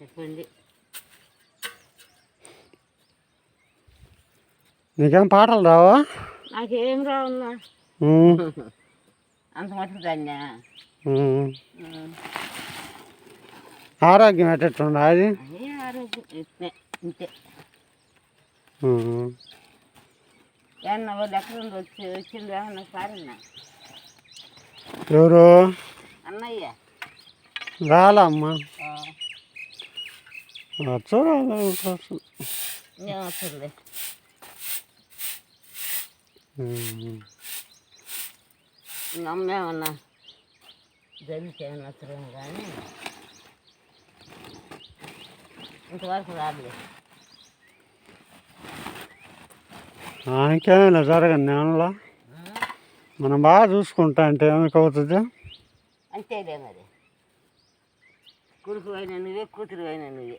చెప్పండి నీకేం పాటలు రావా? నాకేం రావున్నా అంత మటుకు దాన్ని. ఆరోగ్యం ఎట్టట్టుండా అది? ఆరోగ్యం ఇంతే ఉమ్. ఏమన్నా వాళ్ళు ఎక్కడ నుండి వచ్చి వచ్చింది ఏమన్నా సారన్నా ఎవరు? అన్నయ్య. రాలమ్మా ఆ, వచ్చు రాలే వచ్చు. ఇంకేం వస్తుంది ఉమ్. ఇంకా అమ్మేమన్నా ఏమన్నా వస్తారేమో కానీ ఇంతవరకు రాదులే ఆయనకేమైనా జరగదు నేనలా? మనం బాగా చూసుకుంటా అంటే ఏమికి అవుతుంది అంతేలే మరి. కొడుకు అయినా నువ్వే కూతురు అయినా నువ్వే.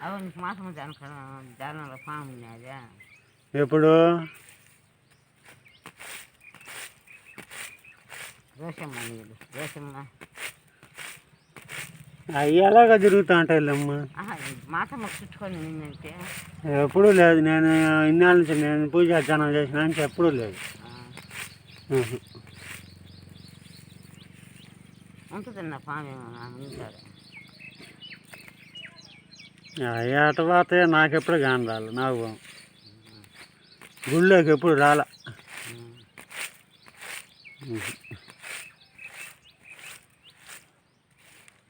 అవును మాసం దానికి దానిలో పాము ఉన్నదా? ఎప్పుడు? నీళ్ళు అవి ఎలాగ తిరుగుతూ ఉంటాయిలమ్మ? చుట్టుకొని నిన్నంటే ఎప్పుడూ లేదు. నేను ఇన్నాళ్ళ నుంచి నేను పూజ జనం చేసిన నుంచి ఎప్పుడూ లేదు. ఉంటుందన్న పాము ఉంటాడు అవి అటు పోతే నాకు ఎప్పుడు కాని రాలి నాకు గుళ్ళోకి ఎప్పుడు రాల.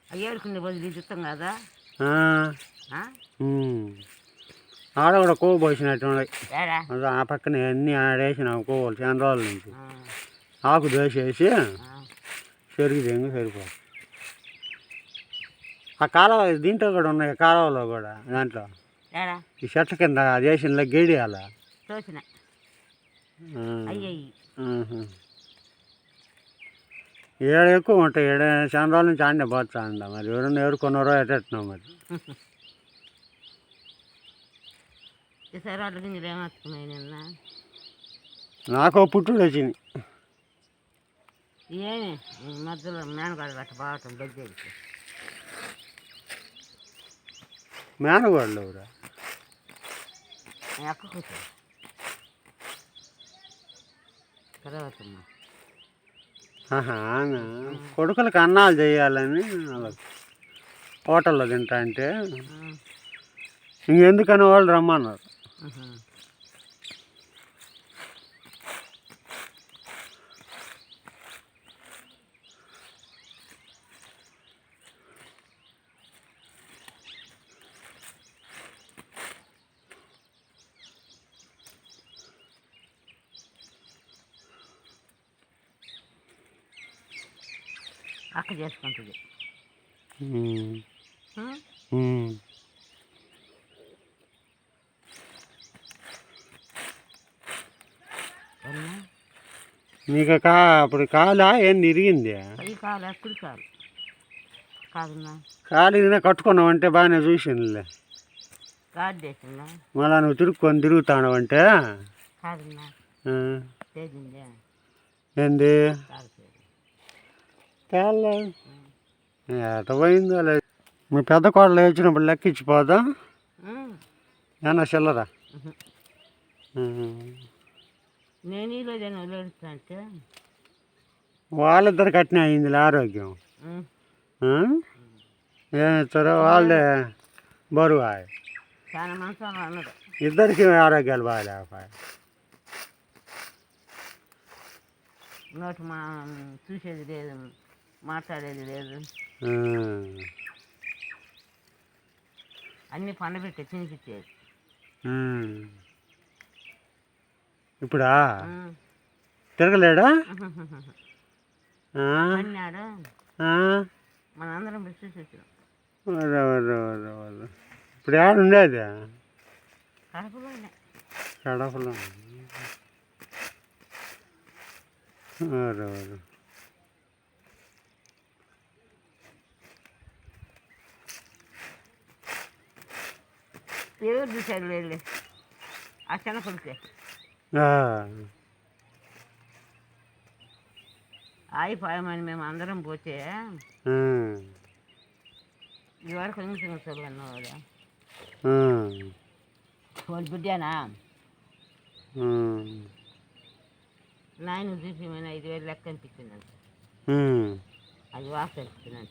అయ్యేడుకునే బదులు చూస్తాం కదా. ఆడ కూడా కొవ్వు పోసినట్టు ఉన్నాయి. అదో ఆ పక్కన అన్నీ ఆడేసిన కొవ్వులు చాలా రోజుల నుంచి ఆకు దోసేసి ఆ. చెరుకు తెంగి సరిపోదు ఆ కాలువ దీంట్లో కూడా ఉన్నాయి కాలువలో కూడా దాంట్లో. ఈ చెట్ల కింద దేశంలో గేడియాల. ఏడ ఎక్కువ ఉంటాయి ఏడ చాలా రోజుల నుంచి ఆడే పోతా అండ మరి. ఎవరన్నా మరి. అడ్డ గింజలు ఏమొస్తున్నాయి నిన్న? నాకు పుట్టుడు వచ్చింది. ఏమి? మధ్యలో మేనగాడు గట్ట బాగటం దగ్గరికి. మేనగోళ్ళు ఎవరు అవునా? కొడుకులకు అన్నాలు చేయాలని హోటల్లో తింటా అంటే ఇంకెందుకని వాళ్ళు రమ్మన్నారు. అక్క చేసుకుంటుంది? నీకు కా అప్పుడు కాలా? ఏం ఇరిగింది పై కాలు ఎప్పుడు కాలు. కాదన్నా కాలు ఇదినా కట్టుకున్నావంటే బాగానే చూసిందిలే. చేసిందా? మళ్ళా నువ్వు తిరుక్కొని తిరుగుతానవంటే? కాదన్నా ఆ, ఏంది? తేలే. ఎట పోయిందో లేదు మీ పెద్ద కోడలు వచ్చినప్పుడు లెక్కించిపోదా. ఏమన్నా చిల్లరా. నేను ఈరోజు వాళ్ళిద్దరు కట్టిన అయింది ఆరోగ్యం. ఉం. ఆ? ఏం ఇస్తారో వాళ్ళే బరువు అన్నాడు ఇద్దరికి ఆరోగ్యాలు మా చూసేది లేదు. మాట్లాడేది లేదు. అన్నీ పండబెట్టి తినిపించేది ఇప్పుడా? తిరగలేడా? అన్నాడు? ఆ? మన అందరం చూసి వచ్చినాం వరే వరే వరే వరే ఇప్పుడు ఏడ ఉండేది? కడపలోనే. కడపలో ఎవరు చూశారు వెళ్ళి. ఆ చిన్న కొడుకే ఆగిపోయామని మేము అందరం పోతే వరకు కొంచెం చూడను వాడు. ఆ, వాడు బిడ్డానా? నాయన చూసి మేము ఐదు వేలు లెక్క అనిపించిందంట. అది వాస అనిపించిందంట.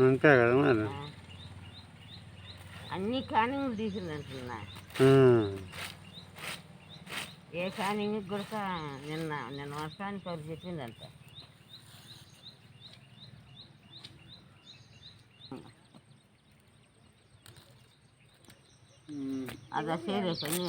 అంతే కదా మరి. అన్ని కానింగ్లు తీసిందంటున్నా. ఏ కానింగ్ కూడా నిన్న నిన్న వర్షానికి వారు చెప్పిందంట. అది సేరే పని